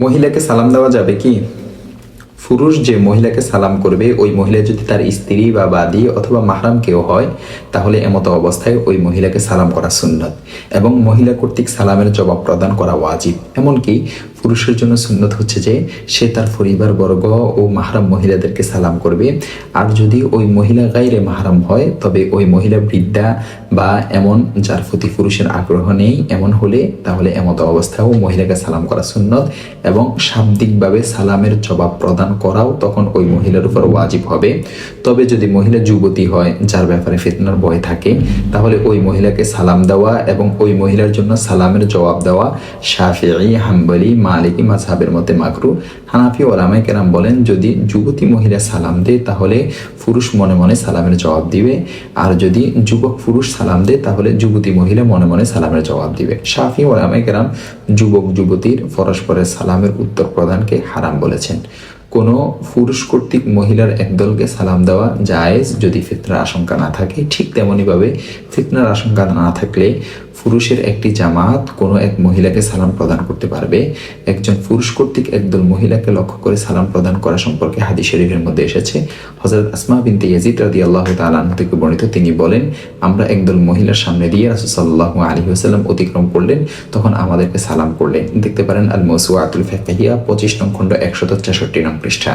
মহিলাকে সালাম দেওয়া যাবে কি? পুরুষ যে মহিলাকে সালাম করবে, ওই মহিলা যদি তার স্ত্রী বা বাদি অথবা মাহরাম কেউ হয়, তাহলে এমতো অবস্থায় ওই মহিলাকে সালাম করা সুন্নত। এবং মহিলা কর্তৃক সালামের জবাব প্রদান করা ওয়াজিব। এমনকি পুরুষের জন্য সুন্নত হচ্ছে যে সে তার পরিবার বর্গ ও মাহরাম মহিলাদেরকে সালাম করবে। আর যদি ওই মহিলা গাইরে মাহরাম হয়, তবে ওই মহিলা বৃদ্ধা বা এমন যার প্রতি পুরুষের আগ্রহ নেই, এমন হলে তাহলে এমতো অবস্থায়ও মহিলাকে সালাম করা সুন্নত এবং শাব্দিকভাবে সালামের জবাব প্রদান করাও তখন ওই মহিলার উপর ওয়াজিব হবে। তবে যদি মহিলা যুবতী হয়, যার ব্যাপারে ফিতনার ভয় থাকে, তাহলে ওই মহিলাকে সালাম দেওয়া এবং ওই মহিলার জন্য সালামের জবাব দেওয়া শাফিঈ, হাম্বলি মালিকি মাঝহাবের মতে মাকরু। হানাফি ওলামাই কেরাম বলেন, যদি যুবতী মহিলা সালাম দেয়, তাহলে পুরুষ মনে মনে সালামের জবাব দিবে। আর যদি যুবক পুরুষ সালাম দেয়, তাহলে যুবতী মহিলা মনে মনে সালামের জবাব দিবে। শাফি ওলামাই কেরাম যুবক যুবতীর পরস্পরের সালামের উত্তর প্রদানকে হারাম বলেছেন। কোনো পুরুষ কর্তৃক মহিলার একদলকে সালাম দেওয়া জায়েজ যদি ফিতনার আশঙ্কা না থাকে, ঠিক তেমনইভাবে ফিতনার আশঙ্কা না থাকলে পুরুষের একটি জামাত কোনো এক মহিলাকে সালাম প্রদান করতে পারবে। একজন পুরুষ কর্তৃক একদল মহিলাকে লক্ষ্য করে সালাম প্রদান করা সম্পর্কে হাদি শরীফের মধ্যে এসেছে। হজরত আসমা বিনতে ইয়াজিদ রাদি আল্লাহ তালাহ থেকে বর্ণিত তিনি বলেন, আমরা একদল মহিলার সামনে দিয়ে রাসুসাল্লাহ আলী আসাল্লাম অতিক্রম করলেন, তখন আমাদেরকে সালাম করলেন। দেখতে পারেন আল মসুয়া আতুল ফেকাহিয়া, পঁচিশ নং খণ্ড, একশত ছেষট্টি নং পৃষ্ঠা।